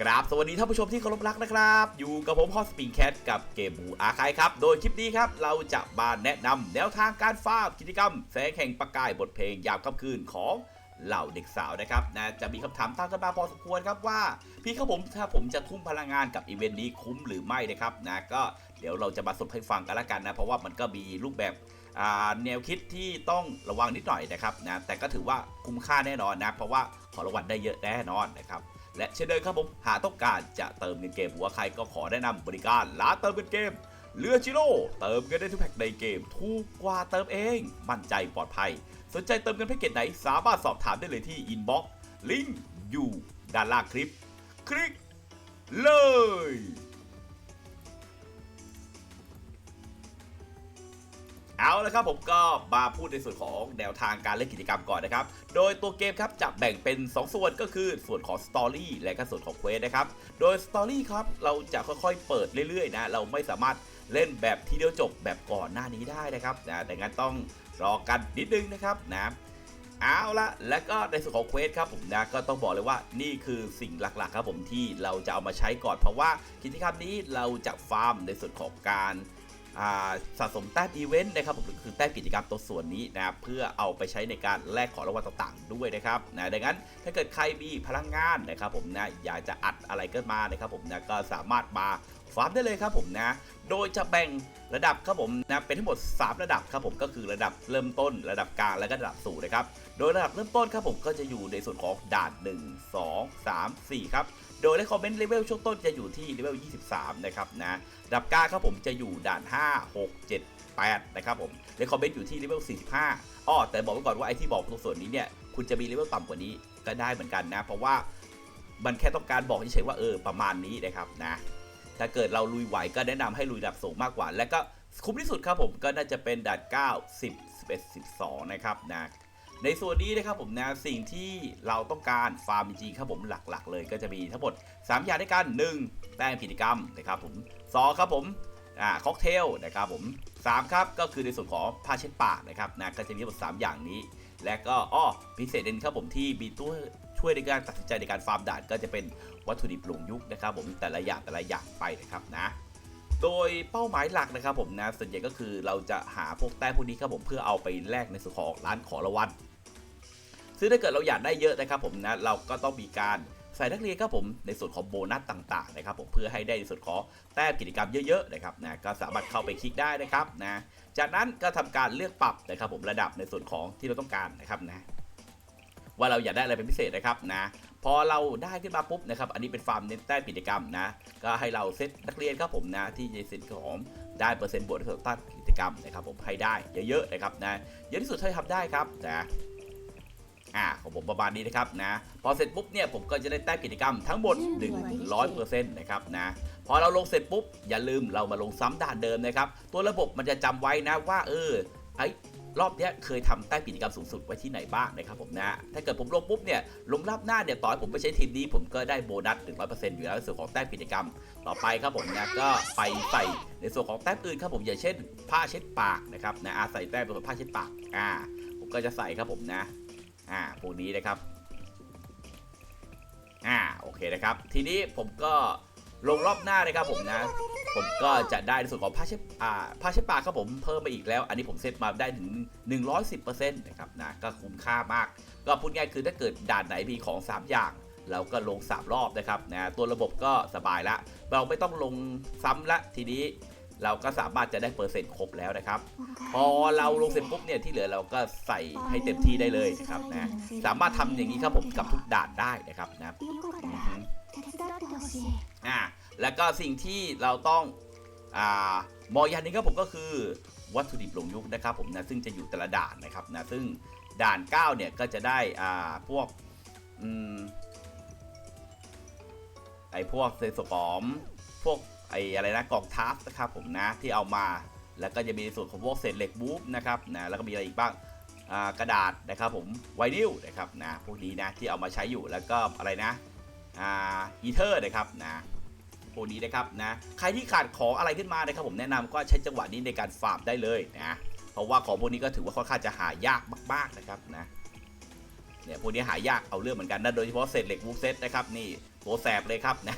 กราบสวัสดีท่านผู้ชมที่เคารพรักนะครับ อยู่กับผมฮอสปิงแคทกับเกมบูอาคายครับ โดยคลิปนี้ครับเราจะมาแนะนำแนวทางการฟาร์มกิจกรรม แสงแห่งประกายบทเพลงยามค่ำคืนของเหล่าเด็กสาวนะครับนะจะมีคำถามตามกันมาพอสมควรครับว่า พี่ครับผมถ้าผมจะทุ่มพลังงานกับอีเวนต์นี้คุ้มหรือไม่นะครับนะก็เดี๋ยวเราจะมาสรุปให้ฟังกันละกันนะเพราะว่ามันก็มีรูปแบบแนวคิดที่ต้องระวังนิดหน่อยนะครับนะแต่ก็ถือว่าคุ้มค่าแน่นอนนะเพราะว่าขอรางวัลได้เยอะแน่นอนนะครับ และเช่นเดิมครับผมหากต้องการจะเติมเงินเกมหัวใครก็ขอแนะนำบริการร้านเติมเงินเกมเลือจิโร่เติมเงินได้ทุกแพ็กในเกมถูกกว่าเติมเอง มั่นใจปลอดภัย สนใจเติมเงินแพ็กเกจไหน สามารถสอบถามได้เลยที่อินบ็อกซ์ลิงก์อยู่ด้านล่างคลิป คลิกเลย เอาละครับผมก็มาพูดในส่วนของแนวทางการเล่นกิจกรรมก่อนนะครับ โดยตัวเกมครับจะแบ่งเป็น 2 ส่วนก็คือส่วนของสตอรี่และก็ส่วนของเควสนะครับ โดยสตอรี่ครับเราจะค่อยๆ เปิดเรื่อยๆนะเราไม่สามารถเล่นแบบทีเดียวจบแบบก่อนหน้านี้ได้นะครับนะดังนั้นต้องรอกันนิดนึงนะครับนะเอาละแล้วก็ในส่วนของเควสครับผมนะก็ต้องบอกเลยว่านี่คือสิ่งหลักๆครับผมที่เราจะเอามาใช้ก่อนเพราะว่ากิจกรรมนี้เราจะฟาร์มในส่วนของการ สะสมแต้มอีเวนต์นะครับผมคือแต้มกิจกรรมตัวส่วนนี้นะครับเพื่อเอาไปใช้ในการแลกของรางวัลต่างๆ ด้วยนะครับนะดังนั้นถ้าเกิดใครมีพลังงานนะครับผมนะอยากจะอัดอะไรก็มานะครับผมนะก็สามารถมาฟาร์มได้เลยครับผมนะ โดยจะแบ่งระดับครับผมนะเป็นทั้งหมด 3 ระดับครับผมก็คือระดับเริ่มต้น ระดับกลางและก็ระดับสูงนะครับ โดยระดับเริ่มต้นครับผมก็จะอยู่ในส่วนของด่าน 1 2 3 4 ครับโดยในคอมเมนต์เลเวลช่วงต้นจะอยู่ที่เลเวล 23 นะครับนะระดับกลางครับผมจะอยู่ด่าน 5 6 7 8 นะครับผมในคอมเมนต์อยู่ที่เลเวล 45 อ้อแต่บอกไว้ก่อนว่าไอที่บอกตรงส่วนนี้เนี่ยคุณจะมีเลเวลต่ำกว่านี้ก็ได้เหมือนกันนะ เพราะว่ามันแค่ต้องการบอกเฉยๆว่าเออประมาณนี้นะครับนะ ถ้าเกิดเราลุยไหวก็แนะนำให้ลุยระดับสูงมากกว่า และก็คุ้มที่สุดครับผมก็น่าจะเป็นด่าน9 10 11 12 นะครับนะในส่วนนี้นะครับผมนะสิ่งที่เราต้องการฟาร์มจริงครับผมหลักๆ เลยก็จะมีทั้งหมด 3 อย่างด้วยกัน 1 แต้มกิจกรรมนะครับผม2ครับผมอ่าค็อกเทลนะครับผม3ครับก็คือในส่วนของผ้าเช็ดปากนะครับนะก็จะมีทั้งหมด 3 อย่างนี้ และก็อ้อพิเศษเด่นครับผมที่มีตัว ช่วยในการตัดสินใจในการฟาร์มด่านก็จะเป็นวัตถุดิบหลงยุคนะครับผมแต่ละอย่างแต่ละอย่างไปนะครับนะโดยเป้าหมายหลักนะครับผมนะส่วนใหญ่ก็คือเราจะหาพวกแต้มพวกนี้ครับผมเพื่อเอาไปแลกในส่วนของร้านขอรางวัลซึ่งถ้าเกิดเราอยากได้เยอะนะครับผมนะเราก็ต้องมีการใส่นักเรียนครับผมในส่วนของโบนัสต่างๆนะครับผมเพื่อให้ได้ในส่วนของแต้มกิจกรรมเยอะๆนะครับนะก็สามารถเข้าไปคลิกได้นะครับนะจากนั้นก็ทำการเลือกปรับนะครับผมระดับในส่วนของที่เราต้องการนะครับนะ ว่าเราอยากได้อะไรเป็นพิเศษนะครับนะพอเราได้ขึ้นมาปุ๊บนะครับ อันนี้เป็นฟาร์มเน้นแต้มกิจกรรมนะ ก็ให้เราเซตนักเรียนครับผมนะที่จะสิทธิ์ของได้เปอร์เซ็นต์บวกในส่วนของต้านกิจกรรมนะครับผมให้ได้เยอะๆนะครับนะเยอะที่สุดเท่าที่ทำได้ครับนะอ่าของผมประมาณนี้นะครับนะพอเสร็จปุ๊บเนี่ยผมก็จะได้แต้มกิจกรรมทั้งหมด 100%นะครับนะพอเราลงเสร็จปุ๊บอย่าลืมเรามาลงซ้ำด่านเดิมนะครับตัวระบบมันจะจำไว้นะว่าเออไอ รอบนี้เคยทำแต้มกิจกรรมสูงสุดไว้ที่ไหนบ้างนะครับผมนะถ้าเกิดผมลงปุ๊บเนี่ยลงรอบหน้าเนี่ยต่อให้ผมไม่ใช้ทีมนี้ผมก็ได้โบนัส 100%อยู่แล้วในส่วนของแต้มกิจกรรม ต่อไปครับผมนะก็ไปใส่ในส่วนของแต้มอื่นครับผมอย่างเช่น ผ้าเช็ดปากนะครับนะอาใส่แต้มเป็นผ้าเช็ดปากอ่าผมก็จะใส่ครับผมนะอ่าพวกนี้นะครับอ่าโอเคนะครับ ทีนี้ผมก็ ลงรอบหน้านะครับผมนะ ผมก็จะได้ในส่วนของผ้าเช็ดอ่าผ้าเช็ดปากครับผมเพิ่มมาอีกแล้ว อันนี้ผมเซตมาได้ถึง 110%นะครับนะก็คุ้มค่ามาก ก็พูดง่ายคือถ้าเกิดด่านไหนมีของ 3 อย่างเราก็ลง 3 รอบนะครับนะตัวระบบก็สบายละ เราไม่ต้องลงซ้ำละทีนี้เราก็สามารถจะได้เปอร์เซ็นต์ครบแล้วนะครับ พอเราลงเสร็จปุ๊บเนี่ยที่เหลือเราก็ใส่ให้เต็มที่ได้เลยนะครับนะสามารถทำอย่างนี้ครับผมกับทุกด่านได้นะครับนะ 手伝ってほしい อ่าแล้วก็สิ่งที่เราต้องอ่ามองอย่างหนึงครับผมก็คือวัตถุดิบหลงยุคนะครับผมนะซึ่งจะอยู่แต่ละด่านนะครับนะซึ่งด่าน 9 เนี่ยก็จะได้อ่าพวกอืมไอพวกเซสปอมพวกไออะไรนะกล่องทัสนะครับผมนะที่เอามา แล้วก็จะมีในส่วนของพวกเศษเหล็กบูฟนะครับนะแล้วก็มีอะไรอีกบ้างอ่ากระดาษนะครับผมไวนิลนะครับนะพวกนี้นะที่เอามาใช้อยู่แล้วก็อะไรนะ อ่าอีเทอร์นะครับนะพวกนี้นะครับนะใครที่ขาดของอะไรขึ้นมานะครับผมแนะนำก็ใช้จังหวะนี้ในการฟาร์มได้เลยนะเพราะว่าของพวกนี้ก็ถือว่าค่อนข้างจะหายากมากๆนะครับนะเนี่ยพวกนี้หายากเอาเรื่องเหมือนกันนะโดยเฉพาะเศษเหล็กวูฟเซตนะครับนี่ตัวแสบเลยครับนะ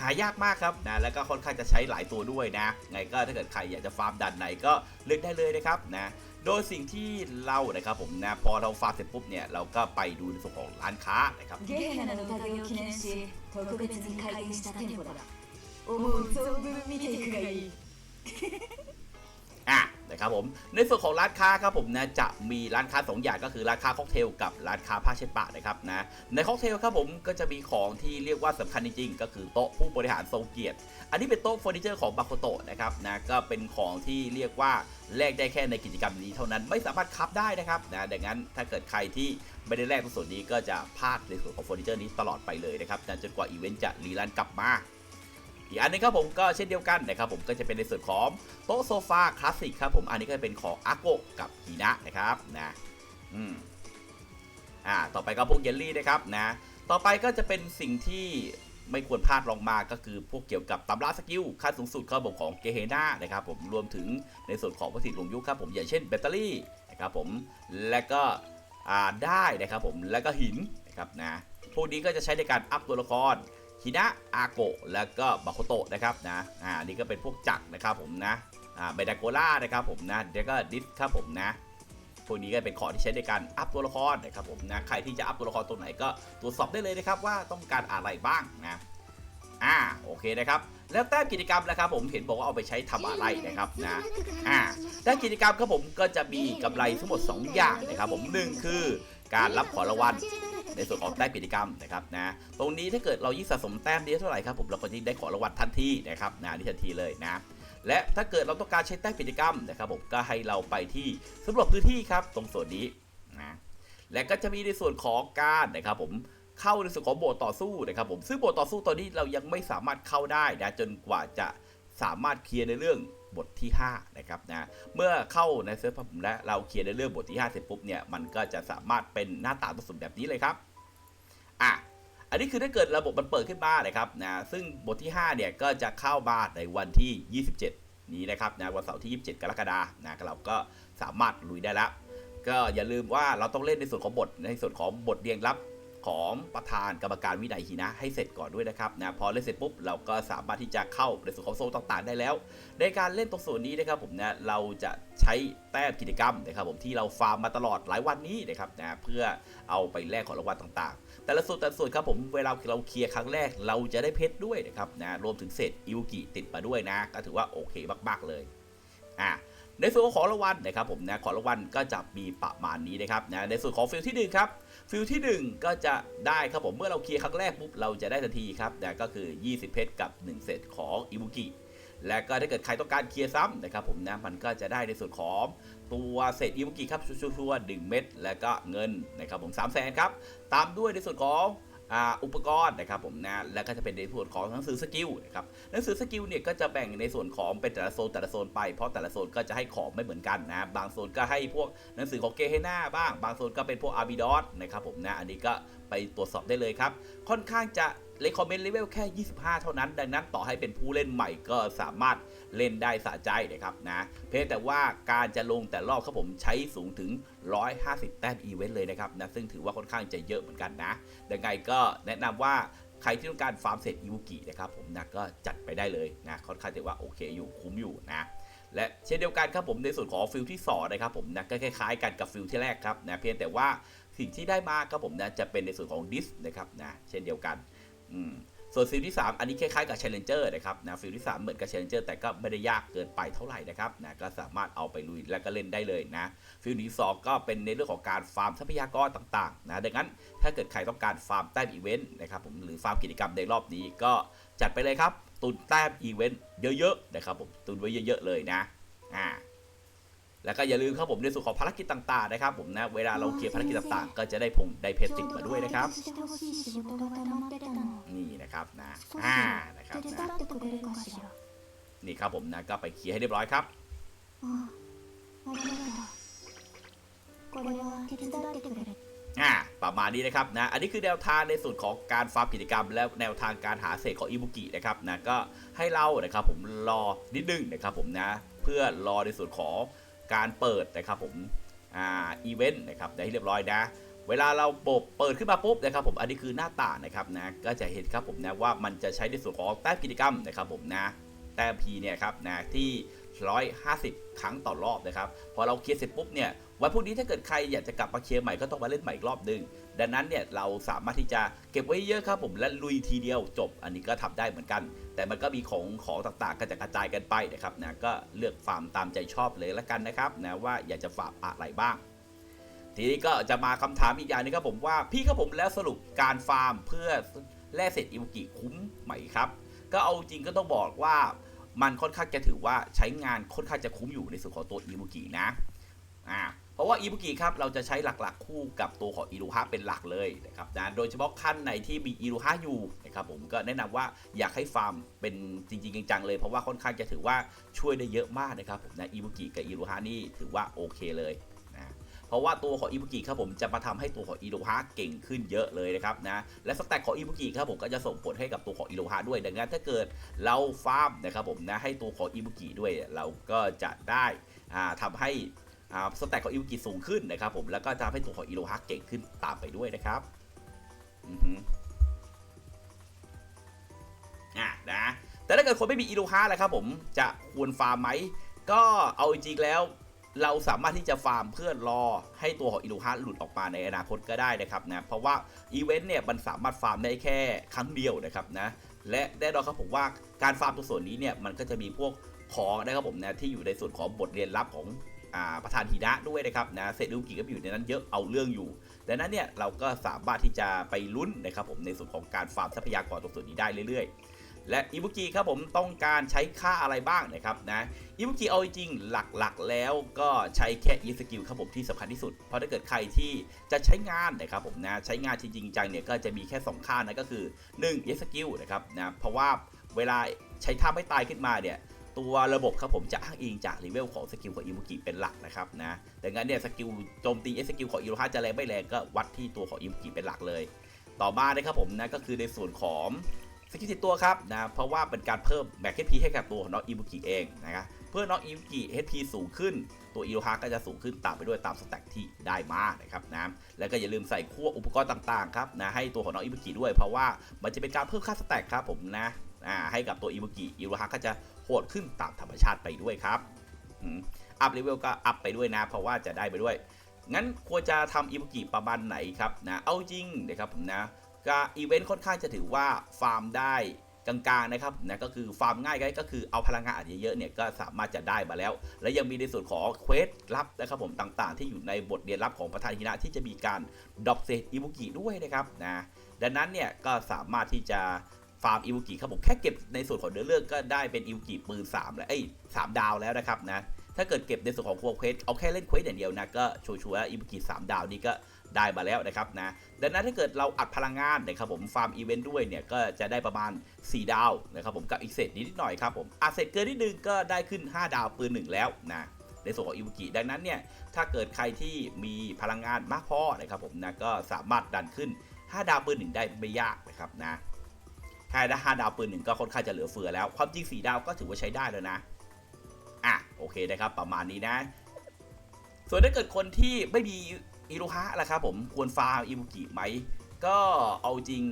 หายากมากครับนะแล้วก็ค่อนข้างจะใช้หลายตัวด้วยนะไงก็ถ้าเกิดใครอยากจะฟาร์มดันไหนก็เลือกได้เลยนะครับนะ โดยสิ่งที่เรานะครับผมนะพอเราฟาร์มเสร็จปุ๊บเนี่ยเราก็ไปดูในส่วนของร้านค้านะครับ ゲーナの宴を記念し特別に開店した店舗だ思う存分見ていくがいい อ่ะ นะครับผมในส่วนของร้านค้าครับผมนะจะมีร้านค้าสองอย่างก็คือร้านค้าค็อกเทลกับร้านค้าผ้าเช็ดปากนะครับนะในค็อกเทลครับผมก็จะมีของที่เรียกว่าสำคัญจริงๆก็คือโต๊ะผู้บริหารทรงเกียรติ อันนี้เป็นโต๊ะเฟอร์นิเจอร์ของบาโคโตะนะครับนะก็เป็นของที่เรียกว่าแลกได้แค่ในกิจกรรมนี้เท่านั้นไม่สามารถคับได้นะครับนะดังนั้นถ้าเกิดใครที่ไม่ได้แลกตรงส่วนนี้ก็จะพลาดในส่วนของเฟอร์นิเจอร์นี้ตลอดไปเลยนะครับนะจนกว่าอีเวนต์จะรีรันกลับมา อีกอันนึงครับผมก็เช่นเดียวกันนะครับผมก็จะเป็นในส่วนของโต๊ะโซฟาคลาสสิกครับผมอันนี้ก็จะเป็นของอาโกกับฮีนะนะครับนะอืมอ่าต่อไปก็พวกเยลลี่นะครับนะต่อไปก็จะเป็นสิ่งที่ไม่ควรพลาดลองมาก็คือพวกเกี่ยวกับตำราสกิลขั้นสูงสุดครับผมของเกเฮนานะครับผมรวมถึงในส่วนของวัตถุลงยุคครับผมอย่างเช่นแบตเตอรี่นะครับผมและก็อ่าได้นะครับผมและก็หินนะครับนะพวกนี้ก็จะใช้ในการอัพตัวละคร ฮินะอาโกะแล้วก็บาโคโตะนะครับนะอ่านี่ก็เป็นพวกจักรนะครับผมนะอ่าเบดาโกล่านะครับผมนะแล้วก็ดิสครับผมนะพวกนี้ก็เป็นของที่ใช้ในการอัพตัวละครนะครับผมนะใครที่จะอัพตัวละครตัวไหนก็ตรวจสอบได้เลยนะครับว่าต้องการอะไรบ้างนะอ่าโอเคนะครับแล้วแต้มกิจกรรมนะครับผมเห็นบอกว่าเอาไปใช้ทำอะไรนะครับนะอ่าแต้มกิจกรรมครับผมก็จะมีกำไรทั้งหมด 2 อย่างนะครับผมหนึ่งคือการรับของรางวัล ในส่วนของแต้มกิจกรรมนะครับนะตรงนี้ถ้าเกิดเรายิ่งสะสมแต้มเยอะเท่าไหร่ครับผมเราก็ยิ่งได้ของรางวัลทันทีนะครับนะนี่ทันทีเลยนะและถ้าเกิดเราต้องการใช้แต้มกิจกรรมนะครับผมก็ให้เราไปที่สำรวจพื้นที่ครับตรงส่วนนี้นะและก็จะมีในส่วนของการนะครับผมเข้าในส่วนของโบสถ์ต่อสู้นะครับผมซึ่งโบสถ์ต่อสู้ตอนนี้เรายังไม่สามารถเข้าได้นะจนกว่าจะสามารถเคลียร์ในเรื่อง บทที่5นะครับนะเมื่อเข้าในเซิร์ฟผมและเราเคลียร์ในเรื่องบทที่5เสร็จปุ๊บเนี่ยมันก็จะสามารถเป็นหน้าตาตัวสุดแบบนี้เลยครับอะอันนี้คือถ้าเกิดระบบมันเปิดขึ้นมานะครับนะซึ่งบทที่5เนี่ยก็จะเข้ามาในวันที่ 27 นี้นะครับนะวันเสาร์ที่ 27 กรกฎาคมนะเราก็สามารถลุยได้แล้วก็อย่าลืมว่าเราต้องเล่นในส่วนของบทในส่วนของบทเรียงลับ ของประธานกรรมการวินัยฮีนะให้เสร็จก่อนด้วยนะครับนะพอเล่นเสร็จปุ๊บเราก็สามารถที่จะเข้าในส่วนของโซนต่างๆ ได้แล้ว ในการเล่นตรงส่วนนี้นะครับผมนะเราจะใช้แต้มกิจกรรมนะครับผมที่เราฟาร์มมาตลอดหลายวันนี้นะครับนะเพื่อเอาไปแลกของรางวัลต่างๆ แต่ละส่วนแต่ละส่วนครับผมเวลาเราเคลียร์ครั้งแรกเราจะได้เพชรด้วยนะครับนะรวมถึงเศษอิวกิติดมาด้วยนะ ก็ถือว่าโอเคมากๆเลยอะ ในส่วนของของรางวัลนะครับผมนะของรางวัลก็จะมีประมาณนี้นะครับนะในส่วนของฟิลที่หนึ่งครับฟิลที่หนึ่งก็จะได้ครับผมเมื่อเราเคลียร์ครั้งแรกปุ๊บเราจะได้ทันทีครับนะก็คือ 20 เพชรกับ 1 เศษของอิวกิและก็ถ้าเกิดใครต้องการเคลียร์ซ้ำนะครับผมนะมันก็จะได้ในส่วนของตัวเศษอิวกิครับชัวร์ๆหนึ่งเม็ดแล้วก็เงินนะครับผม3 0 0แสนครับตามด้วยในส่วนของ อุปกรณ์นะครับผมนะแล้วก็จะเป็นในส่วนของหนังสือสกิลนะครับหนังสือสกิลเนี่ยก็จะแบ่งในส่วนของเป็นแต่ละโซนแต่ละโซนไปเพราะแต่ละโซนก็จะให้ของไม่เหมือนกันนะบางโซนก็ให้พวกหนังสือของเกเฮนาบ้าง บางโซนก็เป็นพวกอาร์บิดอสนะครับผมนะอันนี้ก็ไปตรวจสอบได้เลยครับ ค่อนข้างจะ เลคคอมเมนต์เลเวลแค่ 25 เท่านั้น ดังนั้นต่อให้เป็นผู้เล่นใหม่ก็สามารถเล่นได้สะใจนะครับนะเพียงแต่ว่าการจะลงแต่รอบครับผมใช้สูงถึง 150 แต้มอีเวนต์เลยนะครับนะซึ่งถือว่าค่อนข้างจะเยอะเหมือนกันนะดังไงก็แนะนำว่าใครที่ต้องการฟาร์มเสร็จอิวกินะครับผมนะก็จัดไปได้เลยนะค่อนข้างจะว่าโอเคอยู่คุ้มอยู่นะและเช่นเดียวกันครับผมในส่วนของฟิลที่2นะครับผมนะก็คล้ายๆกันกับฟิลที่แรกครับนะเพียงแต่ว่าสิ่งที่ได้มาครับผมนะจะเป็นในส่วนของดิสนะครับนะเช่นเดียวกัน อืมส่วนฟิลที่ 3 อันนี้คล้ายๆกับ Challenger นะครับนะฟิลที่ 3 เหมือนกับ Challenger แต่ก็ไม่ได้ยากเกินไปเท่าไหร่นะครับนะก็สามารถเอาไปลุยแล้วก็เล่นได้เลยนะฟิลที่สองก็เป็นในเรื่องของการฟาร์มทรัพยากรต่างๆนะดังนั้นถ้าเกิดใครต้องการฟาร์มแต้มอีเวนต์นะครับผมหรือฟาร์มกิจกรรมในรอบนี้ก็จัดไปเลยครับ ตุนแต้มอีเวนต์เยอะๆนะครับผมตุนไว้เยอะ ๆ เลยนะอ่า แล้วก็อย่าลืมครับผมในส่วนของภารกิจต่างๆนะครับผมนะเวลาเราเคลียร์ภารกิจต่างๆ ก็จะได้ผงได้เพชจติดมาด้วยนะครับ นี่นะครับนะอ่านะครับนะนี่ครับผมนะก็ไปเคลียร์ให้เรียบร้อยครับอ่าประมาณนี้นะครับนะอันนี้คือแนวทางในส่วนของการฟาร์มกิจกรรม และแนวทางการหาเศษของอิบุกินะครับนะก็ให้เรานะครับผมรอนิดนึงนะครับผมนะ เพื่อรอในส่วนของ การเปิดนะครับผมอ่าอีเวนต์นะครับได้ที่เรียบร้อยนะเวลาเราปบเปิดขึ้นมาปุ๊บนะครับผมอันนี้คือหน้าต่างนะครับนะก็จะเห็นครับผมนะว่ามันจะใช้ในส่วนของแต้มกิจกรรมนะครับผมนะแต้มพีเนี่ยครับนะที่ 150 ครั้งต่อรอบนะครับพอเราเคลียร์เสร็จปุ๊บเนี่ยวันพรุ่งนี้ถ้าเกิดใครอยากจะกลับมาเคลียร์ใหม่ก็ต้องมาเล่นใหม่อีกรอบหนึง ดังนั้นเนี่ยเราสามารถที่จะเก็บไว้เยอะครับผมและลุยทีเดียวจบ อันนี้ก็ทำได้เหมือนกัน แต่มันก็มีของของต่างๆก็จะกระจายกันไปนะครับนะก็เลือกฟาร์มตามใจชอบเลยละกันนะครับนะว่าอยากจะฟาร์มอะไรบ้าง ทีนี้ก็จะมาคำถามอีกอย่างนึงครับผมว่าพี่ครับผมแล้วสรุปการฟาร์มเพื่อแล่เสร็จอิวกิคุ้มไหมครับ ก็เอาจริงก็ต้องบอกว่ามันค่อนข้างจะถือว่าใช้งานค่อนข้างจะคุ้มอยู่ในส่วนของตัวอิวกินะอ่า ราะว่าอิวกิครับเราจะใช้หลักๆ คู่กับตัวของอิรุฮะเป็นหลักเลยนะครับนะโดยเฉพาะขั้นในที่มีอิรุฮะอยู่นะครับผมก็แนะนำว่าอยากให้ฟาร์มเป็นจริงๆจังๆเลย เพราะว่าค่อนข้างจะถือว่าช่วยได้เยอะมากนะครับผมนะอิวกิกับอิรุฮะนี่ถือว่าโอเคเลยนะเพราะว่าตัวของอิบุกิครับผมจะมาทำให้ตัวของอิโรฮะเก่งขึ้นเยอะเลยนะครับนะและสแต็กของอิบุกิครับผมก็จะส่งผลให้กับตัวของอิโรฮะด้วย ดังนั้นถ้าเกิดเราฟาร์มนะครับผมนะให้ตัวของอิบุกิด้วยเราก็จะได้อ่าทำให้ สแต็กของอิบุกิสูงขึ้นนะครับผมแล้วก็จะทำให้ตัวของอิโรฮะเก่งขึ้นตามไปด้วยนะครับอือฮึอะนะแต่ถ้าเกิดคนไม่มีอิโรฮะแล้วครับผมจะควรฟาร์มไหมก็เอาจริงแล้วเราสามารถที่จะฟาร์มเพื่อรอให้ตัวของอิลูฮาหลุดออกมาในอนาคตก็ได้นะครับนะเพราะว่าอีเวนต์เนี่ยมันสามารถฟาร์มได้แค่ครั้งเดียวนะครับนะและแน่นอนครับผมว่าการฟาร์มตัวส่วนนี้เนี่ยมันก็จะมีพวกขอนะครับผมนะที่อยู่ในส่วนของบทเรียนลับของ ประธานหินะด้วยนะครับนะเซดูกิก็อยู่ในนั้นเยอะเอาเรื่องอยู่ดังนั้นเนี่ยเราก็สามารถที่จะไปลุ้นนะครับผมในส่วนของการฟาร์มทรัพยากรตรงส่วนนี้ได้เรื่อยๆ และอิบุกิครับผมต้องการใช้ค่าอะไรบ้างนะครับนะอิบุกิเอาจริงหลักๆ แล้วก็ใช้แค่อีสกิลครับผมที่สำคัญที่สุด เพราะถ้าเกิดใครที่จะใช้งานนะครับผมนะใช้งานจริงจังเนี่ยก็จะมีแค่ 2 ค่านะก็คือ1อีสกิลนะครับนะเพราะว่าเวลาใช้ท่าไม่ตายขึ้นมาเนี่ย ตัวระบบครับผมจะอ้างอิงจากเลเวลของสกิลของอิบุกิเป็นหลักนะครับนะดังนั้นเนี่ยสกิลโจมตีเอสกิลของอิโรฮาจะแรงไม่แรงก็วัดที่ตัวของอิบุกิเป็นหลักเลย ต่อมานะครับผมนะก็คือในส่วนของสกิลติดตัวครับนะเพราะว่าเป็นการเพิ่มแม็กเฮดพีให้กับตัวของน้องอิบุกิเองนะครับเพื่อน้องอิบุกิเฮดพีสูงขึ้น ตัวอิโรฮาก็จะสูงขึ้นตามไปด้วยตามสแต็กที่ได้มานะครับนะแล้วก็อย่าลืมใส่ขั้วอุปกรณ์ต่างๆครับนะให้ตัวของน้องอิบุกิด้วย เพราะว่ามันจะเป็นการเพิ่มค่าสแต็กครับผมนะอ่าให้กับตัวอิบุกิอิโรฮาก็จะ หดขึ้นตามธรรมชาติไปด้วยครับอัพเลเวลก็อัพไปด้วยนะ เพราะว่าจะได้ไปด้วย งั้นควรจะทำอิบุกิประมาณไหนครับนะเอาจริงนะครับผมนะก็อีเวนต์ค่อนข้างจะถือว่าฟาร์มได้กลางๆนะครับนะก็คือฟาร์มง่ายก็คือเอาพลังงานอาจจะเยอะๆเนี่ยก็สามารถจะได้มาแล้ว และยังมีในส่วนของเควสลับนะครับผมต่างๆ ที่อยู่ในบทเรียนลับของประธานฮินะที่จะมีการดรอปเซตอิบุกิด้วยนะครับนะดังนั้นเนี่ยก็สามารถที่จะ ฟาร์มอิบุกิครับผมแค่เก็บในส่วนของเนื้อเรื่องก็ได้เป็นอิบุกิปืน3แล้วเอ้ยสามดาวแล้วนะครับนะถ้าเกิดเก็บในส่วนของควเควสเอาแค่เล่นเควสอย่างเดียวนะก็ชัวร์ๆแล้วอิบุกิ3ดาวนี่ก็ได้มาแล้วนะครับนะดังนั้นถ้าเกิดเราอัดพลังงานนะครับผมฟาร์มอีเวนต์ด้วยเนี่ยก็จะได้ประมาณ 4 ดาวนะครับผมกับอีกเศษนิดหน่อยครับผมอัดเศษเกินนิดนึงก็ได้ขึ้น 5 ดาวปืนหนึ่งแล้วนะในส่วนของอิบุกิดังนั้นเนี่ยถ้าเกิดใครที่มีพลังงานมากพอนะครับผมนะก็สามารถดันขึ้น 5 ดาวปืนหนึ่งได้ไม่ยากนะครับนะ แค่ได้5ดาวปืนหนึ่งก็ค่อนข้างจะเหลือเฟือแล้ว ความจริง4ดาวก็ถือว่าใช้ได้แล้วนะ อะโอเคนะครับประมาณนี้นะ ส่วนถ้าเกิดคนที่ไม่มีอิรุฮะล่ะครับผมควรฟาร์มอิบุกิไหม ก็เอาจริง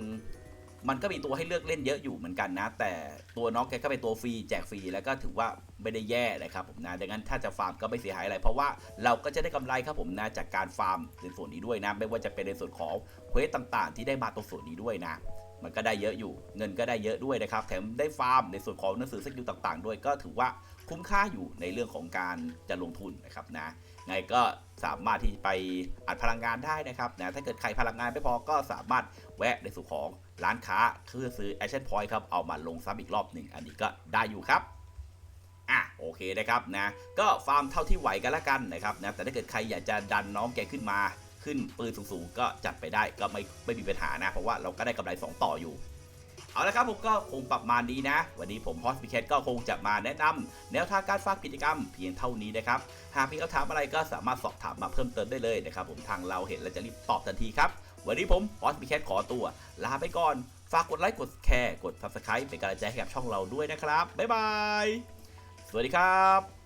มันก็มีตัวให้เลือกเล่นเยอะอยู่เหมือนกันนะ แต่ตัวน้องแกก็เป็นตัวฟรีแจกฟรีแล้วก็ถือว่าไม่ได้แย่นะครับผมนะดังนั้นถ้าจะฟาร์มก็ไม่เสียหายอะไร เพราะว่าเราก็จะได้กำไรครับผมนะจากการฟาร์มในส่วนนี้ด้วยนะ ไม่ว่าจะเป็นในส่วนของเควสต่างๆ ที่ได้มาตรงส่วนนี้ด้วยนะ มันก็ได้เยอะอยู่ เงินก็ได้เยอะด้วยนะครับ แถมได้ฟาร์มในส่วนของหนังสือสกิลต่างๆ ด้วยก็ถือว่าคุ้มค่าอยู่ในเรื่องของการจะลงทุนนะครับนะไงก็สามารถที่ไปอัดพลังงานได้นะครับนะถ้าเกิดใครพลังงานไม่พอก็สามารถแวะในส่วนของร้านค้าเพื่อซื้อ Action Point ครับเอามาลงซ้ำอีกรอบหนึ่งอันนี้ก็ได้อยู่ครับอะโอเคนะครับนะก็ฟาร์มเท่าที่ไหวกันละกันนะครับนะแต่ถ้าเกิดใครอยากจะดันน้องแกขึ้นมา ขึ้นปืนสูงๆ ก็จัดไปได้ก็ไม่ไม่มีปัญหานะ เพราะว่าเราก็ได้กำไร 2 ต่ออยู่ เอาละครับผมก็คงปรับมาดีนะ วันนี้ผมฮอสพิเคทก็คงจะมาแนะนำแนวทางการฝากกิจกรรมเพียงเท่านี้นะครับ หากมีคำถามอะไรก็สามารถสอบถามมาเพิ่มเติมได้เลยนะครับผมทางเราเห็นแล้วจะรีบตอบทันทีครับวันนี้ผมฮอสพิเคทขอตัว ลาไปก่อนฝากกดไลค์กดแชร์กด subscribe เป็นกำลังใจให้กับช่องเราด้วยนะครับบ๊ายบายสวัสดีครับ